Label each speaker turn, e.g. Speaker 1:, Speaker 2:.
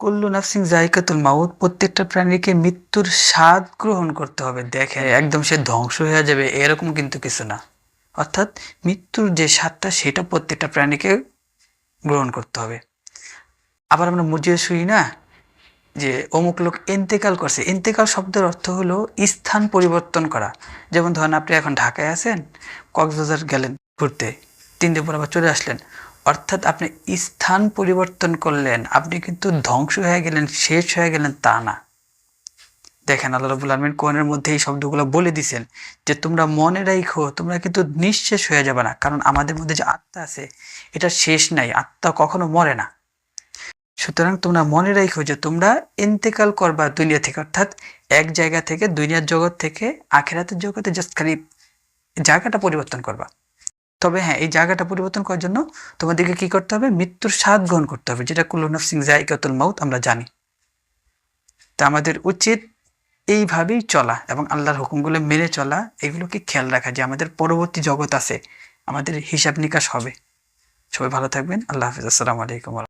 Speaker 1: কুল্লু নাফসিং জায়কাতুল মাউত, প্রত্যেকটা প্রাণীকে মৃত্যুর স্বাদ গ্রহণ করতে হবে। দেখে একদম সে ধ্বংস হয়ে যাবে, এরকম কিন্তু কিছু না। অর্থাৎ মৃত্যুর যে স্বাদটা, সেটা প্রত্যেকটা প্রাণীকে গ্রহণ করতে হবে। আবার আমরা মসজিদে শুই না যে অমুক লোক ইন্তেকাল করছে। ইন্তেকাল শব্দের অর্থ হলো স্থান পরিবর্তন করা। যেমন ধরেন, আপনি এখন ঢাকায় আছেন, কক্সবাজার গেলেন ঘুরতে, তিন দিন পর আবার চলে আসলেন। অর্থাৎ আপনি স্থান পরিবর্তন করলেন, আপনি কিন্তু ধ্বংস হয়ে গেলেন, শেষ হয়ে গেলেন, তা না। দেখেন, আল্লাহ রবুল আলমিন কোরআনের মধ্যে এই শব্দগুলো বলে দিছেন যে, তোমরা মনে রাখো তোমরা কিন্তু নিঃশেষ হয়ে যাবে না। কারণ আমাদের মধ্যে যে আত্মা আছে, এটা শেষ নাই, আত্মা কখনো মরে না। সুতরাং তোমরা মনে রাখো যে, তোমরা ইন্তেকাল করবা দুনিয়া থেকে। অর্থাৎ এক জায়গা থেকে, দুনিয়ার জগৎ থেকে, আখেরাতের জগতে জাস্ট খালি জায়গাটা পরিবর্তন করবা। তবে হ্যাঁ এই জায়গাটা পরিবর্তন করার জন্য তোমাদেরকে কি করতে হবে? মৃত্যুর স্বাদ গ্রহণ করতে হবে, যেটা কুল্লুনফ সিং জায়গাতুল মাউত আমরা জানি। তা আমাদের উচিত এইভাবেই চলা এবং আল্লাহর হুকুমগুলো মেনে চলা, এগুলোকে খেয়াল রাখা যে আমাদের পরবর্তী জগৎ আছে, আমাদের হিসাব নিকাশ হবে। সবাই ভালো থাকবেন, আল্লাহ হাফিজ, আসসালামু আলাইকুম